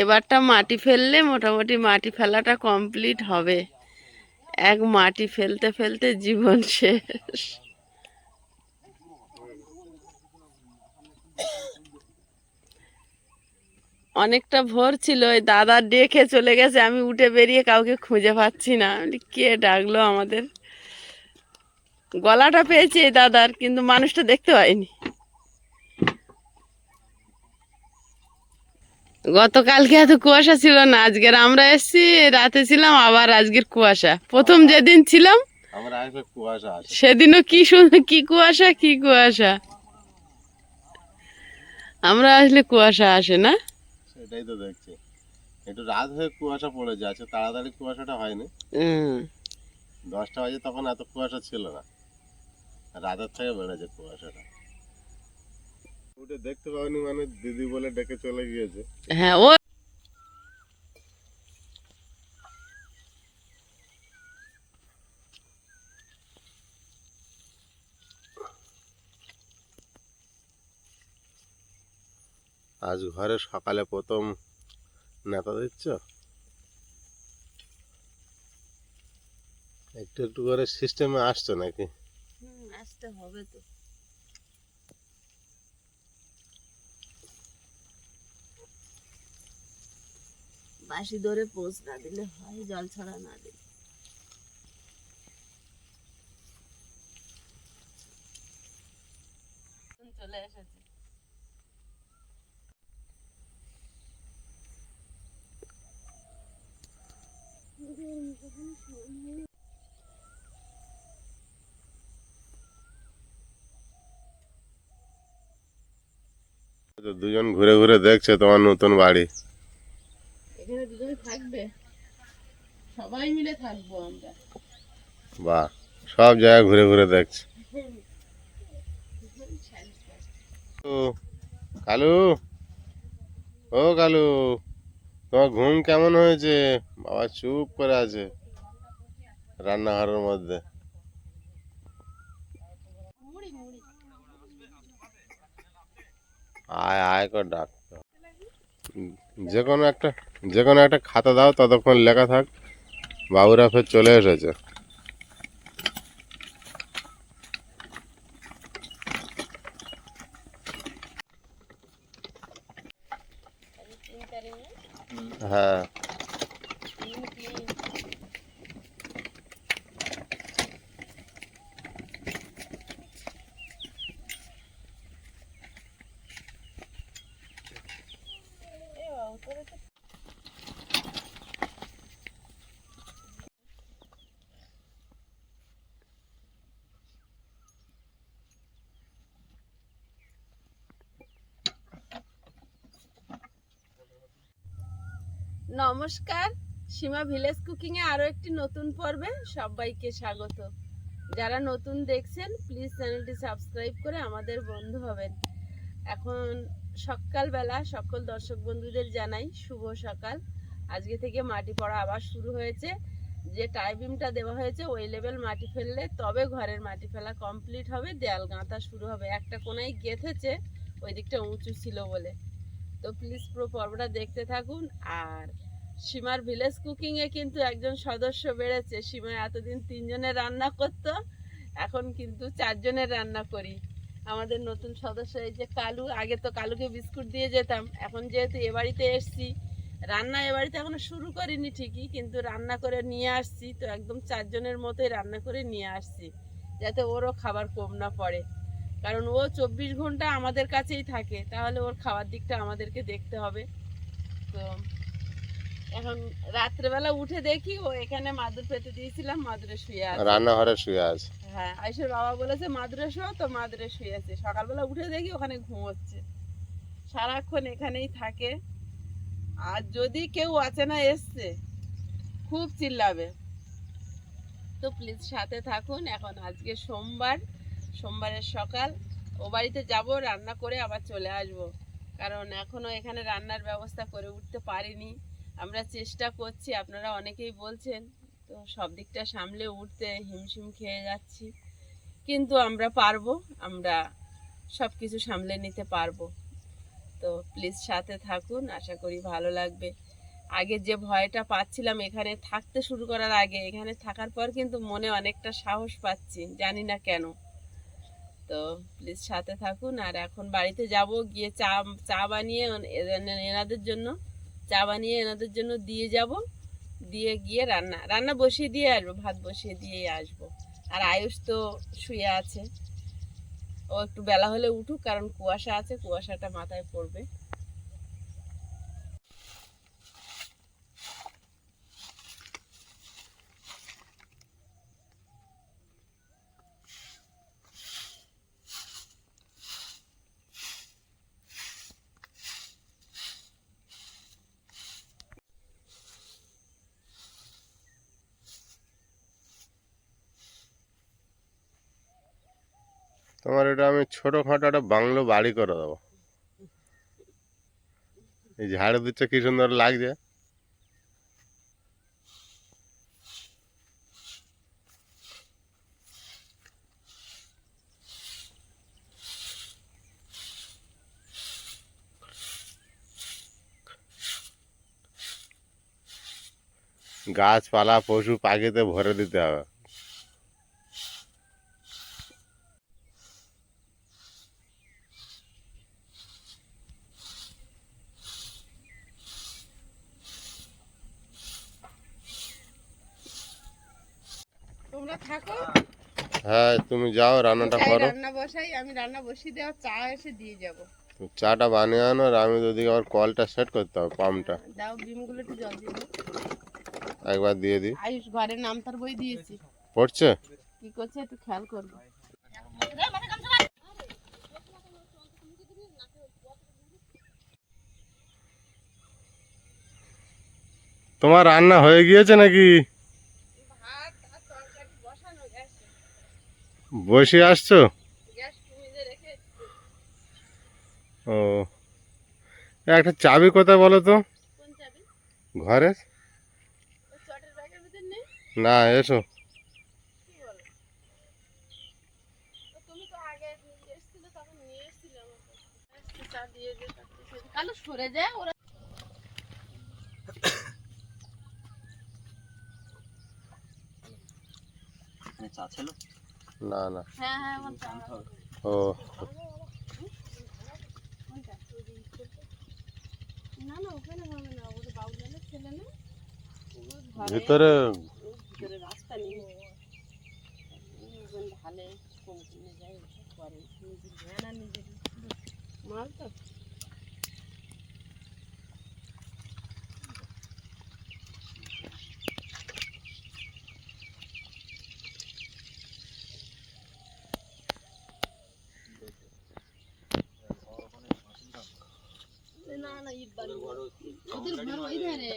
এবারটা মাটি ফেললে মোটামুটি মাটি ফেলাটা কমপ্লিট হবে। এক মাটি ফেলতে ফেলতে জীবন শেষ। অনেকটা ভোর ছিল, ওই দাদা ডেকে চলে গেছে, আমি উঠে বেরিয়ে কাউকে খুঁজে পাচ্ছি না। কে ডাকলো আমাদের? গলাটা পেয়েছি দাদার, কিন্তু মানুষটা দেখতে পাইনি। গতকালকে এত কুয়াশা ছিল না আজকের আমরা এসেছি রাতে ছিলাম আবার আজকের কুয়াশা। প্রথম যেদিন ছিলাম সেদিনও কি কি কুয়াশা কি কুয়াশা? আমরা আসলে কুয়াশা আসে না। সেটাই তো দেখছি। একটু রাত হয়ে কুয়াশা পড়ে যাচ্ছে তাড়াতাড়ি কুয়াশাটা হয়নি। দশটা বাজে তখন এত কুয়াশা ছিল না। রাতের থেকে বেড়েছে কুয়াশাটা। দেখতে পাওনি মানে দিদি বলে ডেকে চলে গিয়েছে। হ্যাঁ ও আজ ঘরে সকালে প্রথম নেতা দিচ্ছ? একটু একটু করে সিস্টেমে আসছো নাকি? আসতে হবে তো। বাসি ধরে পোষ না দিলে হয় জল ছড়া না দিলে। চলে এসেছে। দুজন ঘুরে ঘুরে দেখছে তোমার নতুন বাড়ি। এখানে দুজন থাকবে। সবাই মিলে থাকব আমরা। বাহ সব জায়গায় ঘুরে ঘুরে দেখছে। কালু ও কালু তোমার ঘুম কেমন হয়েছে? বাবা চুপ করে আছে রান্নাঘরের মধ্যে। আয় আয় কর ডাক যে কোনো একটা, যে কোনো একটা খাতা দাও, ততক্ষণ লেখা থাক। বাবুরা ফের চলে এসেছে। নমস্কার। সীমা ভিলেজ কুকিং এ আরও একটি নতুন পর্বে সবাইকে স্বাগত। যারা নতুন দেখছেন প্লিজ চ্যানেলটি সাবস্ক্রাইব করে আমাদের বন্ধু হবেন। এখন সকালবেলা সকল দর্শক বন্ধুদের জানাই শুভ সকাল। আজকে থেকে মাটি পড়া আবার শুরু হয়েছে। যে টাইমিংটা দেওয়া হয়েছে, ওই লেভেল মাটি ফেললে তবে ঘরের মাটি ফেলা কমপ্লিট হবে, দেয়াল গাঁথা শুরু হবে। একটা কোনায় গেঁথেছে, ওই দিকটা উঁচু ছিল বলে। তো প্লিজ পুরো পর্বটা দেখতে থাকুন। আর সীমার ভিলেজ কুকিং এ কিন্তু একজন সদস্য বেড়েছে। সীমা এতদিন তিনজনের রান্না করত, এখন কিন্তু চারজনের রান্না করি। আমাদের নতুন সদস্য এই যে কালু, আগে তো কালুকে বিস্কুট দিয়ে যেতাম, এখন যেহেতু এ বাড়িতে এসছি, রান্না এ বাড়িতে এখনও শুরু করিনি ঠিকই, কিন্তু রান্না করে নিয়ে আসছি, তো একদম চারজনের মতোই রান্না করে নিয়ে আসছি, যাতে ওরও খাবার কম না পড়ে। কারণ ও চব্বিশ ঘণ্টা আমাদের কাছেই থাকে, তাহলে ওর খাওয়ার দিকটা আমাদেরকে দেখতে হবে। তো এখন রাত্রেবেলা উঠে দেখি ও এখানে মাদুর পেতে দিয়েছিলাম মাদুরে শুয়ে আছে। রান্নাঘরে শুয়ে আছে। হ্যাঁ আইসের বাবা বলেছে মাদুরে শো তো মাদুরে শুয়ে আছে। সকালবেলা উঠে দেখি ওখানে ঘুমোচ্ছে। সারাক্ষণ এখানেই থাকে। আর যদি কেউ অচেনা এসছে খুব চিল্লাবে। তো প্লিজ সাথে থাকুন। এখন আজকে সোমবার সোমবারের সকাল। ও বাড়িতে যাব রান্না করে আবার চলে আসব। কারণ এখনও এখানে রান্নার ব্যবস্থা করে উঠতে পারিনি। আমরা চেষ্টা করছি, আপনারা অনেকেই বলছেন, তো সব দিকটা সামলে উঠতে, হিমশিম খেয়ে যাচ্ছি। কিন্তু আমরা পারব, আমরা সব কিছু সামলে নিতে পারব। তো প্লিজ সাথে থাকুন, আশা করি ভালো লাগবে। আগে যে ভয়টা পাচ্ছিলাম, এখানে থাকতে শুরু করার আগে, এখানে থাকার পর কিন্তু মনে অনেকটা সাহস পাচ্ছি, জানি না কেন। তো প্লিজ সাথে থাকুন, আর এখন বাড়িতে যাব, গিয়ে চা চা বানিয়ে এন- এন- এনাদের জন্য চা বানিয়ে এনাদের জন্য দিয়ে যাব। দিয়ে গিয়ে রান্না রান্না বসিয়ে দিয়ে আসব, ভাত বসিয়ে দিয়ে আসব। আর আয়ুষ তো শুয়ে আছে। ও একটু বেলা হলে উঠুক, কারণ কুয়াশা আছে, কুয়াশাটা মাথায় পড়বে। তোমার এটা আমি ছোটখাটো একটা বাংলো বাড়ি করে দেবো। এই ঝাড় দিচ্ছে, কি সুন্দর লাগছে। গাছপালা, পশু পাখিতে ভরে দিতে হবে। তোমরা থাকো। হ্যাঁ তুমি যাও রান্নাটা করো। রান্না বসাই আমি রান্না বসিয়ে দেওয়া চা এসে দিয়ে যাব। চাটা বানিয়ে আনো আর আমি ওদিকে আবার কলটা সেট করতে হবে পাম্পটা দাও ডিমগুলো একটু জল দিয়ে একবার দিয়ে দিই। আয়ুষ ঘরে নামতার বই দিয়েছি। পড়ছে? কি করছে একটু খেয়াল করব। তোমার রান্না হয়ে গিয়েছে নাকি ভাত আর তরকারি বসানো গ্যাসে বসে আসছো? ও। একটা চাবি কোথায় বলো তো? ঘরে? ওই চটের ব্যাগের ভিতর নেই? না এসো। সরে যায় ওরা। চা ছিল? না না। হ্যাঁ হ্যাঁ ও। কোনটা? মাল যে ইস্কুলটা? না না ওখানে হবে না ওটা বাবুলালের ছেলে না ওগুলো ঘরে- ভিতরে ওর ভিতরে রাস্তা নেই ওজন ঢালে কম কিনে যায় ওসব করে নিজের ভ্যান আর নিজের মাল তো না না ইট বাড়ি ওদের ঘর ওই ধারে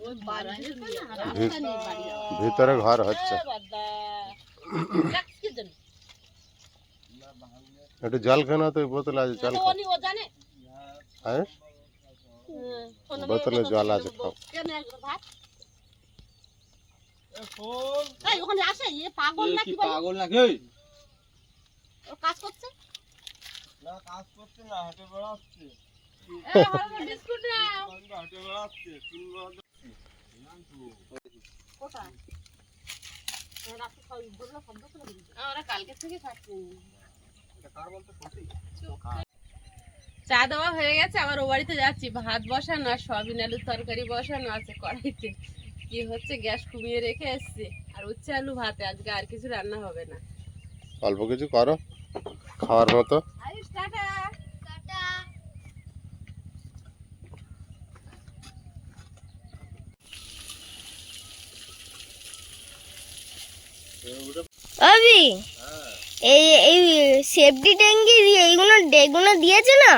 ওই বাড়ি না রাস্তা নেই বাড়ি ভিতরে ঘর হচ্ছে বাদা কি জানি একটু জল কেন তো বোতল আছে জল খাও উনি ও জানে হ্যাঁ হ্যাঁ বোতলে জল আছে খাও কেন একবার ভাত এই ওখানে আসে এ পাগল না কি বলে? পাগল নাকি ওই ও কাজ করছে না কাজ করছে না হেঁটে বেড়াচ্ছে। খাচ্ছি চা দেওয়া হয়ে গেছে আবার ও বাড়িতে যাচ্ছি। ভাত বসানো আর সয়াবিন আলুর তরকারি বসানো আছে কড়াইতে। কি হচ্ছে গ্যাস কমিয়ে রেখে এসছে। আর উচ্ছে আলু ভাতে আজকে আর কিছু রান্না হবে না। অল্প কিছু করো খাওয়ার মতো। টাটা। অবি এই এই সেফটি ট্যাঙ্কি এইগুলো এগুলো দিয়েছে না?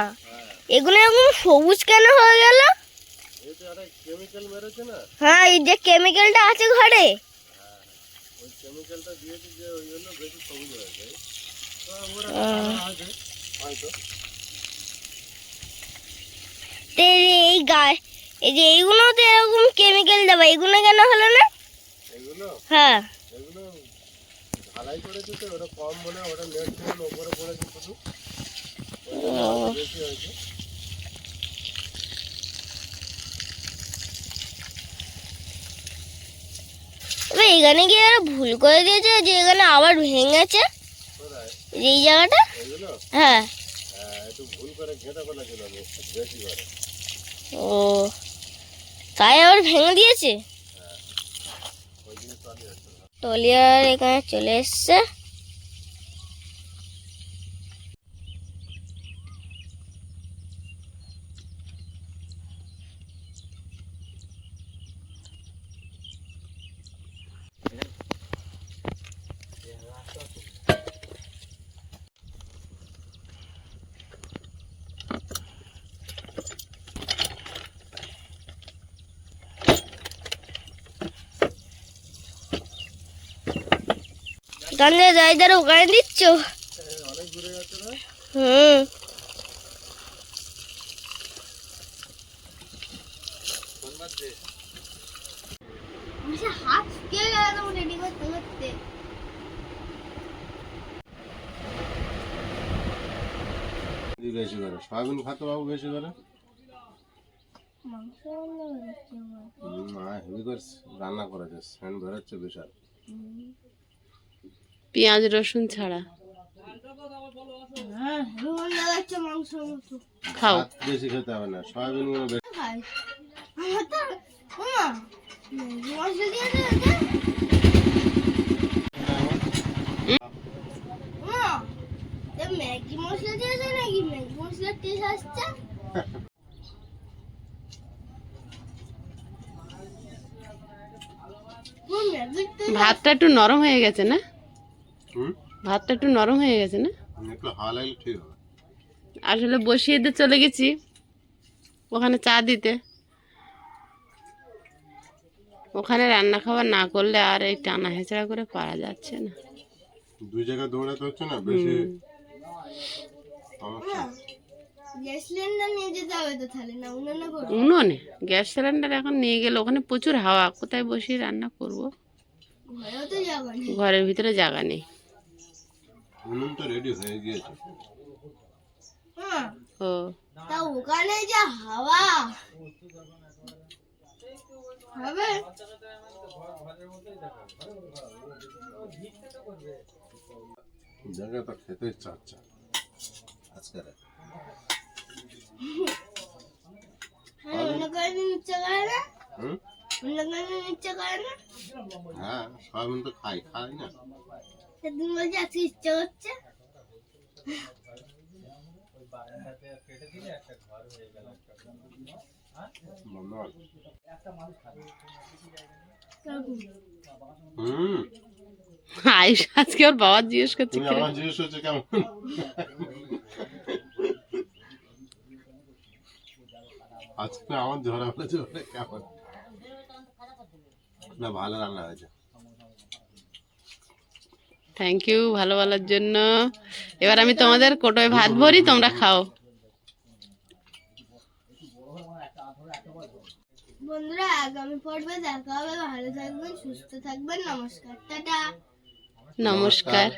এগুলো এরকম সবুজ কেন হয়ে গেল? হ্যাঁ এই যে কেমিক্যালটা আছে ঘরে। এই গাছ এই যে এইগুলো তো এরকম কেমিক্যাল দেওয়া এগুলো কেন হলো না? হ্যাঁ। ঢালাই করেছে তো ওটা কম মনে হয় ওটা লেট ছিল ওপরে পড়েছে শুধু। বেশি হয়েছে। এখানে গিয়ে আর ভুল করে দিয়েছে যে এখানে আবার ভেঙেছে। এই জায়গাটা? হ্যাঁ।, হ্যাঁ ও। তাই আবার ভেঙে দিয়েছে? টলিয়ার এখানে চলে এসছে। গান্ধী যাই যারা ওখানে দিচ্ছ? হুম। হাত কে গেল রেডি করতে করতে? বেশি করে? সয়াবিন খাতে বাবু বেশি করে? হেভি করে রান্না করেছে বেরোচ্ছে বিশাল। পেঁয়াজ রসুন ছাড়া। হ্যাঁ খাও। বেশি খেতে হবে না সয়াবিনগুলো ম্যাগি মশলা দিয়েছে নাকি? ম্যাগি মশলার টেস্ট আসছে। ভাতটা একটু নরম হয়ে গেছে না? ভাতটা একটু নরম হয়ে গেছে না? একটু হাওয়া ঠিক হবে। আসলে বসিয়ে দিয়ে চলে গেছি ওখানে চা দিতে। ওখানে রান্না খাবার না করলে আর এই টানা হেঁচড়া করে পারা যাচ্ছে না। দুই জায়গায় দৌড়াতে হচ্ছে না? বেশি গ্যাস সিলিন্ডার নিয়ে যেতে হবে তো তাহলে না উনানে করব উনুনে? গ্যাস সিলিন্ডার এখন নিয়ে গেলে ওখানে প্রচুর হাওয়া কোথায় বসিয়ে রান্না করব? ঘরেও তো যাব না ঘরের ভিতরে জায়গা নেই। উনুন তো রেডি হয়ে গিয়েছে হ্যাঁ ও তা ওখানে যা হাওয়া হবে জায়গা তো খেতে ইচ্ছা হচ্ছে আজকে হ্যাঁ হুম হ্যাঁ সয়াবিন তো খাই খাই না সেদিন আজকে ইচ্ছা করছে হুম। আয়ুষ আজকে ওর বাবা জিজ্ঞেস করছে তুমি আমার জিজ্ঞেস হচ্ছে কেমন? আজকে আমার ঝরা হয়েছে কেমন? না ভালো রান্না হয়েছে। থ্যাংক ইউ ভালো বলার জন্য। এবার আমি তোমাদের কোটোয় ভাত ভরি তোমরা খাও। বন্ধুরা আগামী পর্বে দেখা হবে। ভালো থাকবেন সুস্থ থাকবেন। নমস্কার টাটা। নমস্কার।